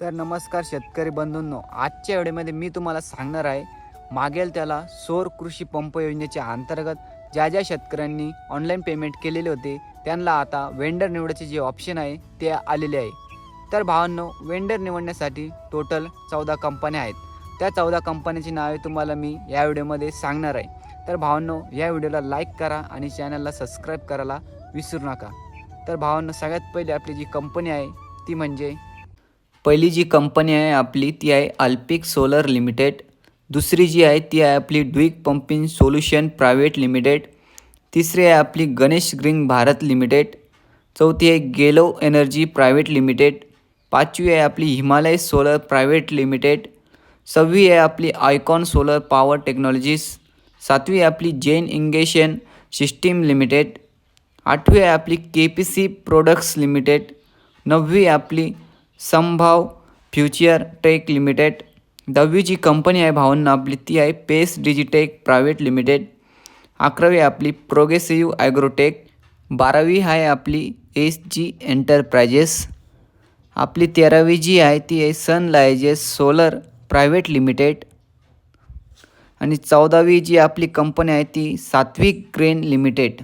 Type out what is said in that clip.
तर नमस्कार शेतकरी बंधूंनो आजच्या वेळेमध्ये मी तुम्हाला सांगणार आहे मागेल त्याला सौर कृषी पंप योजनेच्या अंतर्गत ज्या ज्या शेतकऱ्यांनी ऑनलाईन पेमेंट केलेले होते त्यांना आता वेंडर निवडायचे जे ऑप्शन आहे ते आलेले आहे. तर भावांनो वेंडर निवडण्यासाठी टोटल चौदा कंपन्या आहेत. त्या चौदा कंपन्यांची नावे तुम्हाला मी या व्हिडिओमध्ये सांगणार आहे. तर भावांनो या व्हिडिओला लाईक करा आणि चॅनलला सबस्क्राईब करायला विसरू नका. तर भावांनो सगळ्यात पहिले आपली जी कंपनी आहे ती म्हणजे पहिली जी कंपनी आहे आपली ती आहे अल्पिक सोलर लिमिटेड दुसरी जी आहे ती आहे आपली ड्विक पंपिंग सोल्युशन प्रायव्हेट लिमिटेड तिसरी आहे आपली गणेश ग्रीन भारत लिमिटेड चौथी आहे गेलो एनर्जी प्रायव्हेट लिमिटेड पाचवी आहे आपली हिमालय सोलर प्रायव्हेट लिमिटेड सहावी आहे आपली आयकॉन सोलर पॉवर टेक्नॉलॉजीज सातवी आहे आपली जैन इंगेशन सिस्टीम लिमिटेड आठवी आहे आपली K P C products limited नववी आहे आपली संभाव फ्युचर टेक लिमिटेड. दहावी जी कंपनी आहे भावांना आपली ती आहे पेस डिजिटेक प्रायव्हेट लिमिटेड. अकरावी आपली प्रोग्रेसिव्ह ॲग्रोटेक. बारावी आहे आपली एस जी एंटरप्राइजेस. आपली तेरावी जी आहे ती आहे सनलायजेस सोलर प्रायव्हेट लिमिटेड. आणि चौदावी जी आपली कंपनी आहे ती सात्विक ग्रेन लिमिटेड.